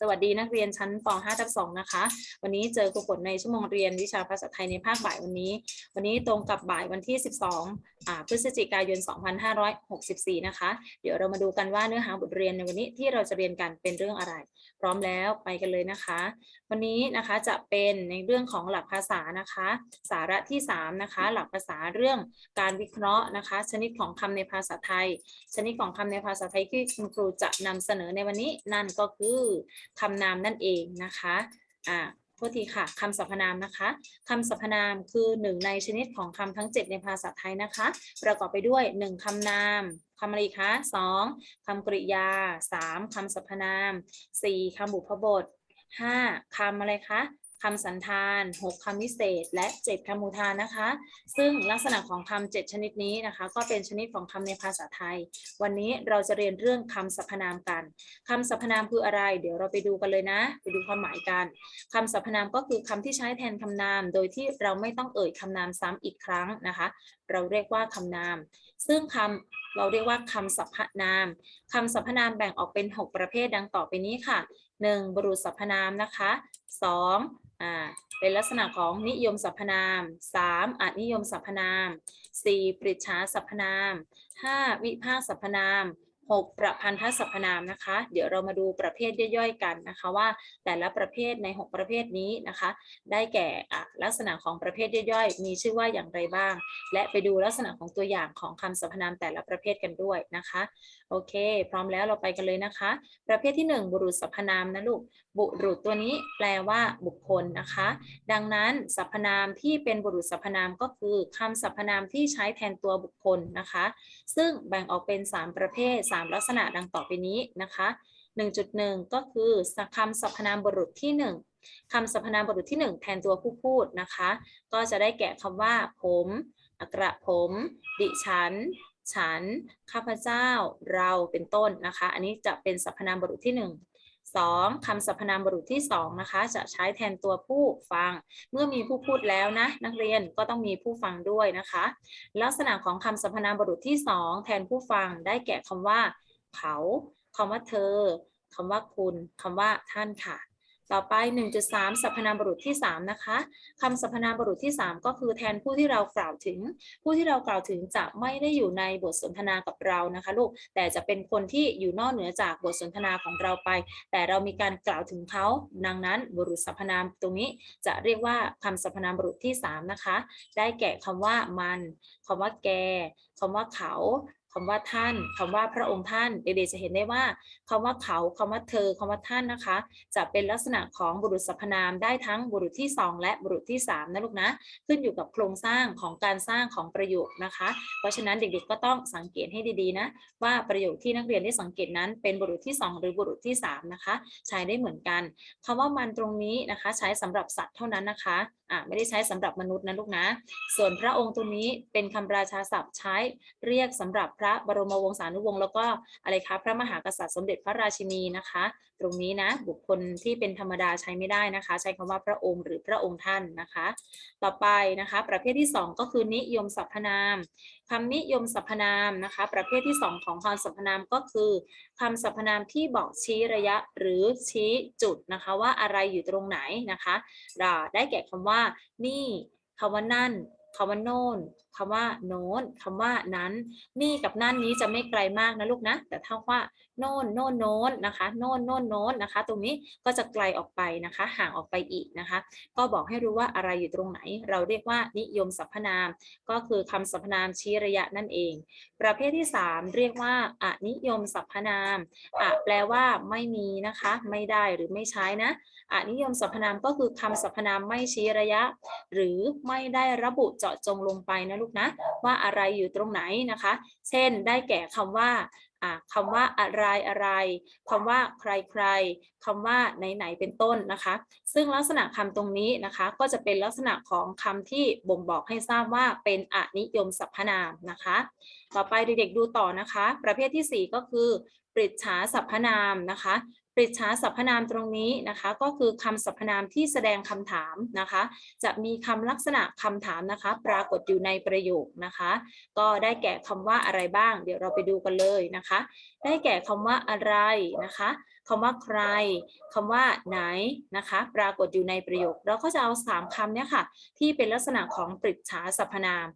สวัสดีนักเรียนชั้นป .5 ทับ2นะคะ วันนี้เจอครูฝนในชั่วโมงเรียนวิชาภาษาไทยในภาคบ่ายวันนี้ วันนี้ตรงกับบ่ายวันที่ 12อ่าพฤศจิกายน 2564 นะคะ เดี๋ยวเรามาดูกันว่าเนื้อหาบทเรียนในวันนี้ที่เราจะเรียนกันเป็นเรื่องอะไร พร้อมแล้วไปกันเลยนะคะวันนี้นะคะจะเป็นในเรื่องของหลักภาษานะคะ สาระที่3นะคะหลักภาษาเรื่องการวิเคราะห์นะคะ ชนิดของคำในภาษาไทย ชนิดของคำในภาษาไทยที่คุณครูจะนำเสนอในวันนี้นั่นก็คือคำนามนั่นเองนะคะอ่าโทษทีค่ะคำสรรพนามนะคะคำสรรพนามคือหนึ่งในชนิดของคำทั้ง 7 ในภาษาไทยนะคะ ประกอบไปด้วย 1คำนามคำอะไรอีกคะสองคำกริยา 3คำสรรพนาม 4คำบุพบท 5คำอะไรคะคำสันธาน 6คำวิเศษ และ 7คำอุทานนะคะ ซึ่งลักษณะของคำ7ชนิดนี้นะคะ ก็เป็นชนิดของคำในภาษาไทย วันนี้เราจะเรียนเรื่องคำสรรพนามกันคำสรรพนามคืออะไร เดี๋ยวเราไปดูกันเลยนะ ไปดูความหมายกันคำสรรพนามก็คือคำที่ใช้แทนคำนาม โดยที่เราไม่ต้องเอ่ยคำนามซ้ำอีกครั้งนะคะ เราเรียกว่าคำนาม ซึ่งคำเราเรียกว่าคำสรรพนาม คำสรรพนามแบ่งออกเป็น 6 ประเภทดังต่อไปนี้ค่ะ 1. บุรุษสรรพนามนะคะ 2. อ่าเป็นลักษณะของนิยมสรรพนาม 3. อนิยมสรรพนาม 4. ปริชาสรรพนาม 5. วิภาคสรรพนาม 6. ประพันธสรรพนามนะคะ เดี๋ยวเรามาดูประเภทย่อยๆกันนะคะว่าแต่ละประเภทใน 6 ประเภทนี้นะคะ ได้แก่อะลักษณะของประเภทย่อยๆ มีชื่อว่าอย่างไรบ้าง และไปดูลักษณะของตัวอย่างของคำสรรพนามแต่ละประเภทกันด้วยนะคะ โอเค พร้อมแล้วเราไปกันเลยนะคะ ประเภทที่ 1 บุรุษสรรพนามนะลูกบุรุษตัวนี้แปลว่าบุคคลนะคะ ดังนั้นสรรพนามที่เป็นบุรุษสรรพนามก็คือคำสรรพนามที่ใช้แทนตัวบุคคลนะคะ ซึ่งแบ่งออกเป็น 3 ประเภท3ลักษณะดังต่อไปนี้นะคะ 1.1 ก็คือคำสรรพนามบุรุษที่ 1คำสรรพนามบุรุษที่ 1 แทนตัวผู้พูดนะคะ ก็จะได้แก่คำว่า ผมกระผม ดิฉัน ฉัน ข้าพเจ้า เราเป็นต้นนะคะ อันนี้จะเป็นสรรพนามบุรุษที่ 1 2. คำสรรพนามบุรุษที่2นะคะจะใช้แทนตัวผู้ฟัง เมื่อมีผู้พูดแล้วนะ นักเรียนก็ต้องมีผู้ฟังด้วยนะคะ ลักษณะของคำสรรพนามบุรุษที่ 2 แทนผู้ฟังได้แก่คำว่า เขาคำว่าเธอคำว่าคุณคำว่าท่านค่ะ ต่อไป 1.3 สรรพนามบุรุษที่ 3 นะคะคำสรรพนามบุรุษที่ 3 ก็คือแทนผู้ที่เรากล่าวถึง ผู้ที่เรากล่าวถึงจะไม่ได้อยู่ในบทสนทนากับเรานะคะลูก แต่จะเป็นคนที่อยู่นอกเหนือจากบทสนทนาของเราไป แต่เรามีการกล่าวถึงเขาดังนั้นบุรุษสรรพนามตรงนี้จะเรียกว่าคำสรรพนามบุรุษที่ 3 นะคะ ได้แก่คำว่ามันคำว่าแกคำว่าเขา คำว่าท่านคำว่าพระองค์ท่านเด็กๆจะเห็นได้ว่าคำว่าเขาคำว่าเธอคำว่าท่านนะคะ จะเป็นลักษณะของบุรุษสรรพนามได้ทั้งบุรุษที่ 2 และบุรุษที่ 3 นะลูกนะ ขึ้นอยู่กับโครงสร้างของการสร้างของประโยคนะคะ เพราะฉะนั้นเด็กๆก็ต้องสังเกตให้ดีๆนะ ว่าประโยคที่นักเรียนได้สังเกตนั้น เป็นบุรุษที่ 2 หรือบุรุษที่3นะคะ ใช้ได้เหมือนกันคำว่ามันตรงนี้นะคะ ใช้สำหรับสัตว์เท่านั้นนะคะอ่าไม่ได้ใช้สำหรับมนุษย์นะลูกนะ ส่วนพระองค์ตัวนี้เป็นคำราชาศัพท์ใช้เรียกสำหรับพระบรมวงศานุวงศ์แล้วก็อะไรคะพระมหากษัตริย์สมเด็จพระราชินีนะคะ ตรงนี้นะบุคคลที่เป็นธรรมดาใช้ไม่ได้นะคะ ใช้คำว่าพระองค์หรือพระองค์ท่านนะคะ ต่อไปนะคะ ประเภทที่ 2 ก็คือนิยมสรรพนามคำนิยมสรรพนามนะคะ ประเภทที่ 2 ของคำสรรพนามก็คือคำสรรพนามที่บอกชี้ระยะหรือชี้จุดนะคะ ว่าอะไรอยู่ตรงไหนนะคะได้แก่คำว่า นี่คำว่านั่นคำว่าโน่น คำว่าโน้นคำว่านั้น นี่กับนั่นนี้จะไม่ไกลมากนะลูกนะ แต่ถ้าว่าโน่นโน่นโน้นนะคะโน่นโน่นโน้นนะคะ ตรงนี้ก็จะไกลออกไปนะคะ ห่างออกไปอีกนะคะ ก็บอกให้รู้ว่าอะไรอยู่ตรงไหน เราเรียกว่านิยมสรรพนาม ก็คือคำสรรพนามชี้ระยะนั่นเอง ประเภทที่ 3 เรียกว่าอนิยมสรรพนามอะแปลว่าไม่มีนะคะ ไม่ได้หรือไม่ใช้นะอนิยมสรรพนามก็คือคำสรรพนามไม่ชี้ระยะ หรือไม่ได้ระบุเจาะจงลงไปนะลูกนะว่าอะไรอยู่ตรงไหนนะคะ เช่นได้แก่คำว่าคำว่าอะไรอะไรคำว่าใครใครคำว่าไหนไหนเป็นต้นนะคะ ซึ่งลักษณะคำตรงนี้นะคะ ก็จะเป็นลักษณะของคำที่บ่งบอกให้ทราบว่าเป็นอนิยมสรรพนามนะคะ ต่อไปเด็กๆดูต่อนะคะ ประเภทที่ 4 ก็คือ ปริจฉาสรรพนามนะคะ ปริจฉาสรรพนามตรงนี้นะคะ ก็คือคำสรรพนามที่แสดงคำถามนะคะ จะมีคำลักษณะคำถามนะคะ ปรากฏอยู่ในประโยคนะคะ ก็ได้แก่คำว่าอะไรบ้าง เดี๋ยวเราไปดูกันเลยนะคะ ได้แก่คำว่าอะไรนะคะคำว่าใครคำว่าไหนนะคะ ปรากฏอยู่ในประโยค เราก็จะเอาสามคำเนี่ยค่ะ ที่เป็นลักษณะของปริศาสรรพนาม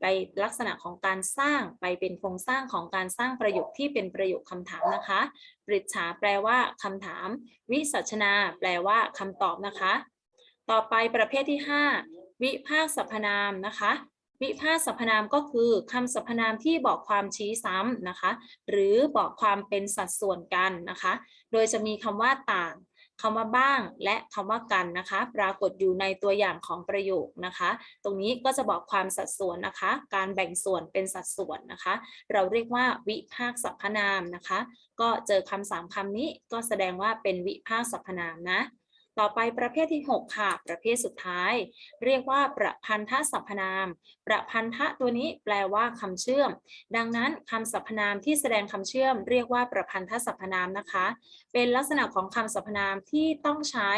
ไปลักษณะของการสร้างไปเป็นโครงสร้างของการสร้างประโยคที่เป็นประโยคคำถามนะคะปริศฉาแปลว่าคำถาม วิสัชนา แปลว่าคำตอบนะคะ ต่อไปประเภทที่ 5 วิภาคสรรพนามนะคะวิภาคสรรพนามก็คือคำสรรพนามที่บอกความชี้ซ้ำนะคะ หรือบอกความเป็นสัดส่วนกันนะคะ โดยจะมีคำว่าต่าง คำว่าบ้างและคำว่ากันนะคะ ปรากฏอยู่ในตัวอย่างของประโยคนะคะ ตรงนี้ก็จะบอกความสัดส่วนนะคะ การแบ่งส่วนเป็นสัดส่วนนะคะ เราเรียกว่าวิภาคสรรพนามนะคะ ก็เจอคำสามคำนี้ก็แสดงว่าเป็นวิภาคสรรพนามนะ ต่อไปประเภทที่ 6 ค่ะ ประเภทสุดท้าย เรียกว่าประพันธสรรพนาม ประพันธะตัวนี้แปลว่าคำเชื่อม ดังนั้นคำสรรพนามที่แสดงคำเชื่อม เรียกว่าประพันธสรรพนามนะคะ เป็นลักษณะของคำสรรพนามที่ต้องใช้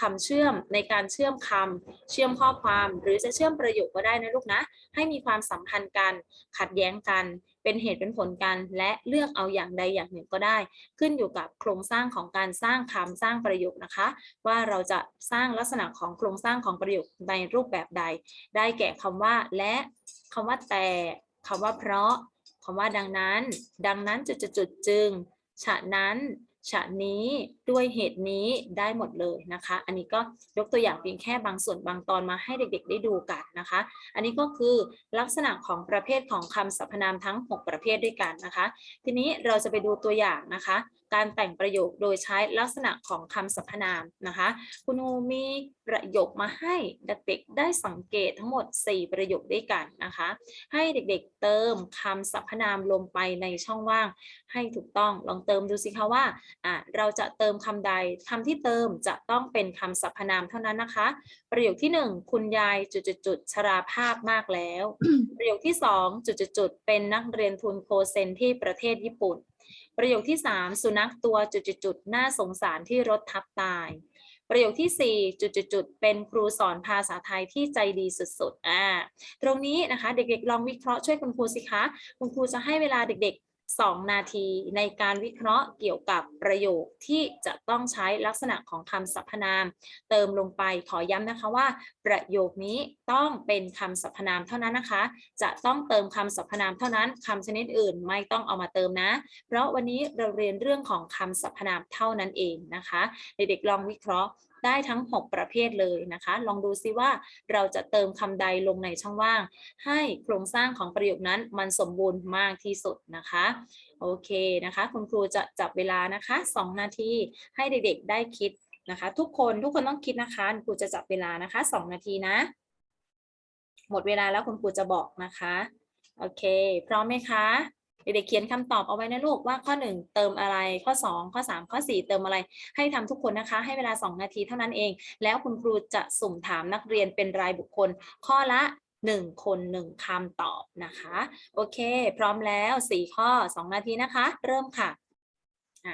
คำเชื่อมในการเชื่อมคำเชื่อมข้อความ หรือจะเชื่อมประโยคก็ได้นะลูกนะ ให้มีความสัมพันธ์กัน ขัดแย้งกัน เป็นเหตุเป็นผลกันและเลือกเอาอย่างใดอย่างหนึ่งก็ได้ ขึ้นอยู่กับโครงสร้างของการสร้างคำสร้างประโยคนะคะ ว่าเราจะสร้างลักษณะของโครงสร้างของประโยคในรูปแบบใด ได้แก่คำว่าและคำว่าแต่คำว่าเพราะคำว่าดังนั้น ดังนั้นจุดจุดจึง ฉะนั้น ฉะนี้ด้วยเหตุนี้ได้หมดเลยนะคะ อันนี้ก็ยกตัวอย่างเพียงแค่บางส่วนบางตอนมาให้เด็กๆ ได้ดูกันนะคะ อันนี้ก็คือลักษณะของประเภทของคำสรรพนามทั้ง 6 ประเภทด้วยกันนะคะ ทีนี้เราจะไปดูตัวอย่างนะคะการแต่งประโยคโดยใช้ลักษณะของคำสรรพนามนะคะ คุณครูมีประโยคมาให้เด็กๆได้สังเกตทั้งหมด 4 ประโยคด้วยกันนะคะ ให้เด็กๆเติมคำสรรพนามลงไปในช่องว่าง ให้ถูกต้องลองเติมดูสิคะว่าอะเราจะเติมคำใดคำที่เติมจะต้องเป็นคำสรรพนามเท่านั้นนะคะ ประโยคที่ 1 คุณยายจุดๆชราภาพมากแล้ว ประโยคที่2จุดๆเป็นนักเรียนทุนโคเซนที่ประเทศญี่ปุ่น ประโยคที่ 3 สุนัขตัวจุดๆน่าสงสารที่รถทับตาย ประโยคที่4จุดๆๆเป็นครูสอนภาษาไทยที่ใจดีสุดๆอ่าตรงนี้นะคะ เด็กๆ ลองวิเคราะห์ช่วยคุณครูสิคะ คุณครูจะให้เวลาเด็กๆ 2 นาทีในการวิเคราะห์เกี่ยวกับประโยคที่จะต้องใช้ลักษณะของคำสรรพนาม เติมลงไปขอย้ำนะคะว่า ประโยคนี้ต้องเป็นคำสรรพนามเท่านั้นนะคะ จะต้องเติมคำสรรพนามเท่านั้นคำชนิดอื่นไม่ต้องเอามาเติมนะ เพราะวันนี้เราเรียนเรื่องของคำสรรพนามเท่านั้นเองนะคะ เด็กๆลองวิเคราะห์ ได้ทั้ง 6 ประเภทเลยนะคะ ลองดูซิว่าเราจะเติมคำใดลงในช่องว่าง ให้โครงสร้างของประโยคนั้นมันสมบูรณ์มากที่สุดนะคะ โอเคนะคะ คุณครูจะจับเวลานะคะ 2 นาทีให้เด็กๆได้คิดนะคะ ทุกคนทุกคนต้องคิดนะคะคุณครูจะจับเวลานะคะ 2 นาทีนะ หมดเวลาแล้วคุณครูจะบอกนะคะ โอเค พร้อมไหมคะ เด็กๆเขียนคำตอบเอาไว้นะลูกว่าข้อ 1 เติมอะไรข้อ 2 ข้อ 3 ข้อ 4 เติมอะไร ให้ทำทุกคนนะคะ ให้เวลา 2 นาทีเท่านั้นเอง แล้วคุณครูจะสุ่มถามนักเรียนเป็นรายบุคคล ข้อละ1 คน 1คำตอบนะคะ โอเค พร้อมแล้ว 4 ข้อ 2 นาทีนะคะ เริ่มค่ะ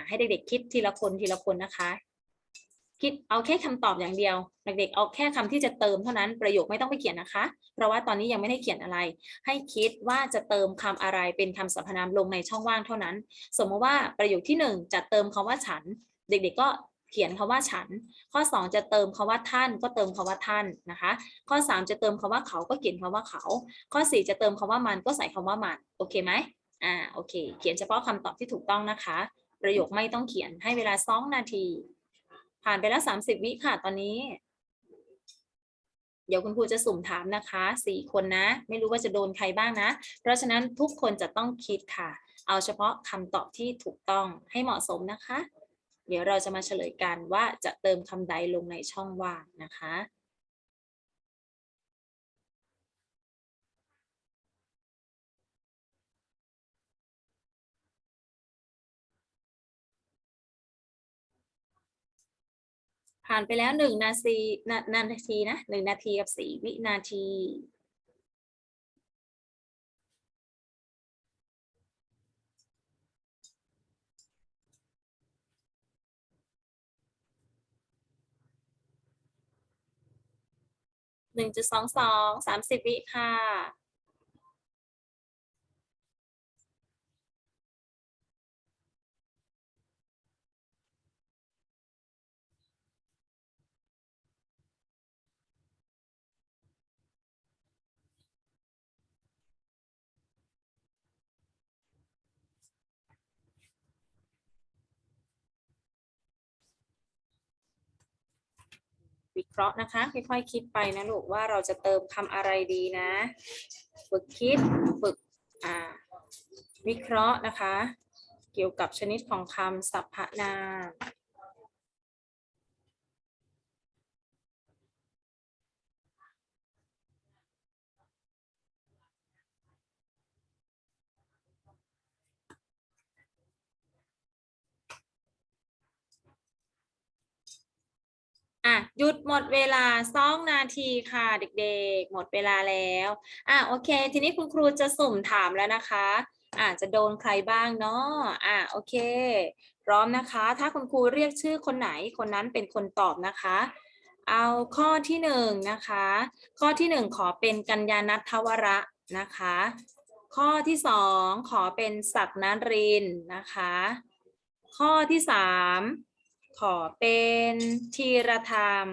ให้เด็กๆคิดทีละคนทีละคนนะคะ คิดเอาแค่คำตอบอย่างเดียว เด็กๆเอาแค่คำที่จะเติมเท่านั้นประโยคไม่ต้องไปเขียนนะคะ เพราะว่าตอนนี้ยังไม่ได้เขียนอะไร ให้คิดว่าจะเติมคำอะไรเป็นคำสรรพนามลงในช่องว่างเท่านั้น สมมติว่าประโยคที่หนึ่งจะเติมคำว่าฉัน เด็ก ๆ ก็เขียนคำว่าฉัน ข้อ 2 จะเติมคำว่าท่าน ก็เติมคำว่าท่านนะคะ ข้อ 3 จะเติมคำว่าเขาก็เขียนคำว่าเขา ข้อ 4 จะเติมคำว่ามันก็ใส่คำว่ามันโอเคไหมอ่าโอเค เขียนเฉพาะคำตอบที่ถูกต้องนะคะ ประโยคไม่ต้องเขียนให้เวลาสองนาที ผ่านไปแล้วสามสิบวิค่ะตอนนี้ เดี๋ยวคุณครูจะสุ่มถามนะคะสี่คนนะ ไม่รู้ว่าจะโดนใครบ้างนะ เพราะฉะนั้นทุกคนจะต้องคิดค่ะ เอาเฉพาะคำตอบที่ถูกต้องให้เหมาะสมนะคะ เดี๋ยวเราจะมาเฉลยกันว่าจะเติมคำใดลงในช่องว่างนะคะ ผ่านไปแล้วหนึ่งนาทีนานาทีนะหนึ่งนาทีกับสี่วินาทีหนึ่งจุดสองสองสามสิบวิค่ะ วิเคราะห์นะคะ ค่อยๆคิดไปนะลูกว่าเราจะเติมคำอะไรดีนะ ฝึกคิดฝึกอ่าวิเคราะห์นะคะ เกี่ยวกับชนิดของคำสรรพนาม อะหยุดหมดเวลาสองนาทีค่ะเด็กๆ หมดเวลาแล้วอะโอเค ทีนี้คุณครูจะสุ่มถามแล้วนะคะอะจะโดนใครบ้างเนาะอะโอเค พร้อมนะคะ ถ้าคุณครูเรียกชื่อคนไหนคนนั้นเป็นคนตอบนะคะ เอาข้อที่หนึ่งนะคะ ข้อที่หนึ่งขอเป็นกัญญาณัทวระนะคะ ข้อที่สองขอเป็นศักนรินทร์นะคะ ข้อที่สาม ขอเป็นธีรธรรม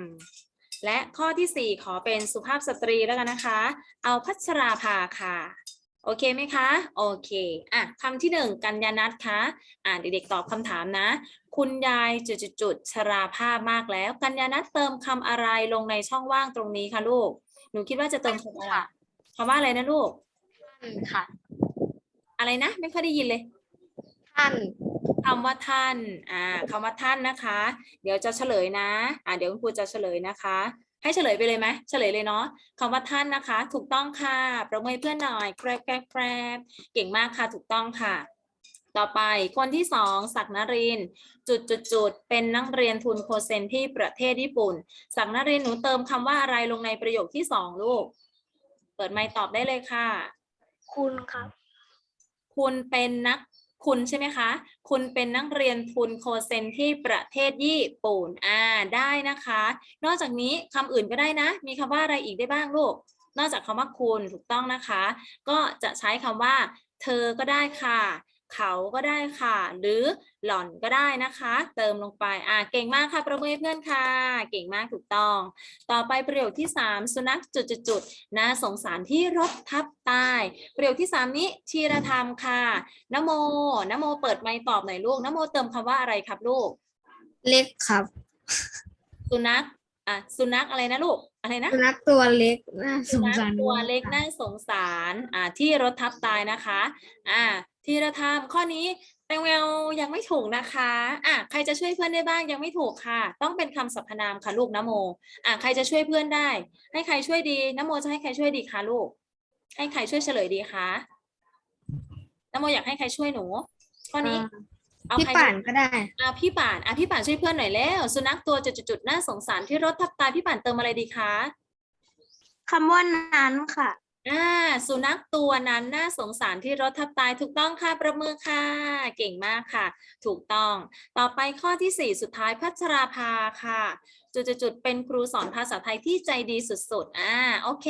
และข้อที่สี่ขอเป็นสุภาพสตรีแล้วกันนะคะ เอาพัชราภาค่ะ โอเคไหมคะ โอเคอะคำที่หนึ่งกัญญาณัทคะอะเด็กๆตอบคำถามนะ คุณยายจุดๆๆชราภาพมากแล้ว กัญญาณัทเติมคำอะไรลงในช่องว่างตรงนี้คะลูก หนูคิดว่าจะเติมคำอะไรคำว่าอะไรนะลูก ท่านค่ะ อะไรนะ ไม่ค่อยได้ยินเลย ท่าน คำว่าท่านอ่าคำว่าท่านนะคะ เดี๋ยวจะเฉลยนะอ่าเดี๋ยวคุณครูจะเฉลยนะคะ ให้เฉลยไปเลยไหมเฉลยเลยเนาะคำว่าท่านนะคะ ถูกต้องค่ะประเมินเพื่อนหน่อยแกรบแกรบแกรบเก่งมากค่ะถูกต้องค่ะต่อไปคนที่สองศักดิ์นรินทร์จุดจุดจุดเป็นนักเรียนทุนโคเซนที่ประเทศญี่ปุ่นศักดิ์นรินทร์หนูเติมคำว่าอะไรลงในประโยคที่สองลูก เปิดไมค์ตอบได้เลยค่ะ คุณครับ คุณเป็นนัก คุณใช่ไหมคะ คุณเป็นนักเรียนทุนโคเซนที่ประเทศญี่ปุ่น อ่า ได้นะคะ นอกจากนี้คำอื่นก็ได้นะ มีคำว่าอะไรอีกได้บ้างลูก นอกจากคำว่าคุณถูกต้องนะคะ ก็จะใช้คำว่า เธอก็ได้ค่ะ เขาก็ได้ค่ะ หรือหล่อนก็ได้นะคะ เติมลงไปอ่าเก่งมากค่ะประเมินเพื่อนค่ะ เก่งมากถูกต้อง ต่อไปประโยคที่สามสุนัขจุดๆๆน่าสงสารที่รถทับตายประโยคที่สามนี้ชีรธรรมค่ะนโมนโมเปิดไมค์ตอบหน่อยลูกนโมเติมคำว่าอะไรครับลูก เล็กครับ สุนัขอะสุนัขอะไรนะลูกอะไรนะสุนัขตัวเล็กน่าสสุงนัขสารตัวมากเล็กค่ะน่าสงสารอ่าที่รถทับตายนะคะ อ่า ทีรธรรมข้อนี้แตงแววยังไม่ถูกนะคะอะใครจะช่วยเพื่อนได้บ้างยังไม่ถูกค่ะ ต้องเป็นคำสรรพนามค่ะลูกนโมอะใครจะช่วยเพื่อนได้ ให้ใครช่วยดีนโมจะให้ใครช่วยดีคะลูก ให้ใครช่วยเฉลยดีคะนโมอยากให้ใครช่วยหนูข้อนี้เอาพี่ใครป่านก็ได้อะพี่ป่านอะพี่ป่านช่วยเพื่อนหน่อยแล้ว สุนัขตัวจุดๆๆน่าสงสารที่รถทับตายพี่ป่านเติมอะไรดีคะคำว่านั้นค่ะ อ่าสุนัขตัวนั้นน่าสงสารที่รถทับตายถูกต้องค่ะประมือค่ะ เก่งมากค่ะ ถูกต้อง ต่อไปข้อที่สี่สุดท้ายพัชราภาค่ะ จุดๆๆเป็นครูสอนภาษาไทยที่ใจดีสุดๆอ่าโอเค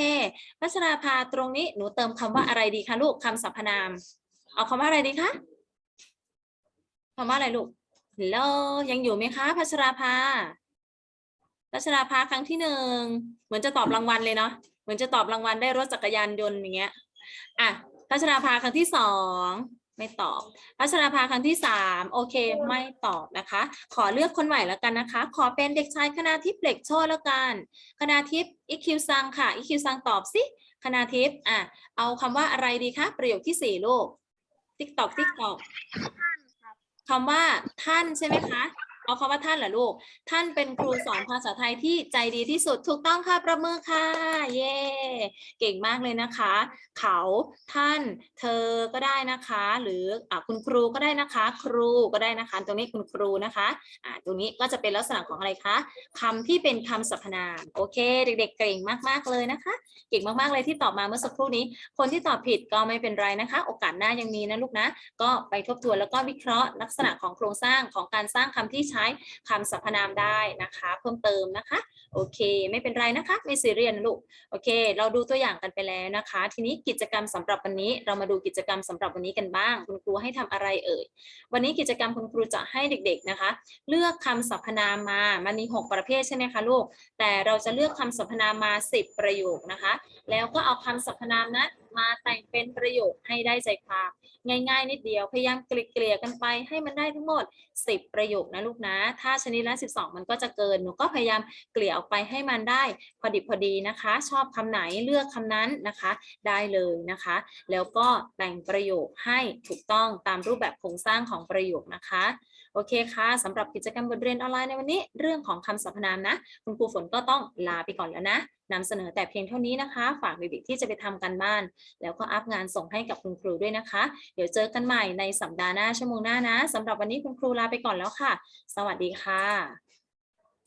พัชราภาตรงนี้หนูเติมคำว่าอะไรดีคะลูกคำสรรพนาม เอาคำว่าอะไรดีคะคำว่าอะไรลูกฮัลโหลยังอยู่ไหมคะ พัชราภาพัชราภาครั้งที่หนึ่งเหมือนจะตอบรางวัลเลยเนาะ มือนจะตอบรางวัลได้รถจักรยานยนต์อย่างเงี้ยอะพัชราภาครั้งที่สองไม่ตอบ พัชราภาครั้งที่สามโอเคไม่ตอบนะคะ ขอเลือกคนใหม่แล้วกันนะคะ ขอเป็นเด็กชายคณาทิพย์เหล็กโชตแล้วกันคณาทิพย์อีคิวซังค่ะอีคิวซังตอบสิคณาทิพย์อะเอาคำว่าอะไรดีคะประโยคที่สี่ลูกติ๊กตอกติ๊กตอกคำว่าท่านใช่ไหมคะ เอาคำว่าท่านเหรอลูก ท่านเป็นครูสอนภาษาไทยที่ใจดีที่สุดถูกต้องค่ะประมือค่ะ เย่เก่งมากเลยนะคะ เขาท่าน เธอก็ได้นะคะ หรืออคุณครูก็ได้นะคะ ครูก็ได้นะคะ ตรงนี้คุณครูนะคะอ่าตรงนี้ก็จะเป็นลักษณะของอะไรคะคำที่เป็นคำสรรพนาม โอเค เด็ก ๆ เก่งมากๆเลยนะคะ เก่งมากๆเลยที่ตอบมาเมื่อสักครู่นี้ คนที่ตอบผิดก็ไม่เป็นไรนะคะ โอกาสหน้ายังมีนะลูกนะ ก็ไปทบทวนแล้วก็วิเคราะห์ลักษณะของโครงสร้างของการสร้างคำที่ใช้คำสรรพนามได้นะคะ เพิ่มเติมนะคะโอเค ไม่เป็นไรนะคะ ไม่ซีเรียสนลูกโอเค เราดูตัวอย่างกันไปแล้วนะคะ ทีนี้กิจกรรมสำหรับวันนี้ เรามาดูกิจกรรมสำหรับวันนี้กันบ้าง คุณครูให้ทำอะไรเอ่ยวันนี้กิจกรรมคุณครูจะให้เด็ก ๆนะคะ เลือกคำสรรพนามมามันมี 6 ประเภทใช่ไหมคะลูกแต่เราจะเลือกคำสรรพนามมา 10 ประโยคนะคะ แล้วก็เอาคำสรรพนามนั้นมาแต่งเป็นประโยคให้ได้ใจความง่ายๆ นิดเดียวพยายามเกลี่ยกันไปให้มันได้ทั้งหมด 10 ประโยคนะลูกนะ ถ้าชนิดละ 12 มันก็จะเกินหนูก็พยายามเกลี่ยออกไปให้มันได้พอดิบพอดีนะคะ ชอบคำไหนเลือกคำนั้นนะคะ ได้เลยนะคะ แล้วก็แต่งประโยคให้ถูกต้องตามรูปแบบโครงสร้างของประโยคนะคะ โอเคค่ะสำหรับกิจกรรมบทเรียนออนไลน์ในวันนี้ เรื่องของคำสรรพนามนะ คุณครูฝนก็ต้องลาไปก่อนแล้วนะนำเสนอแต่เพียงเท่านี้นะคะ ฝากเด็กๆที่จะไปทำกันบ้าน แล้วก็อัพงานส่งให้กับคุณครูด้วยนะคะ เดี๋ยวเจอกันใหม่ในสัปดาห์หน้าชั่วโมงหน้านะสำหรับวันนี้คุณครูลาไปก่อนแล้วค่ะ สวัสดีค่ะ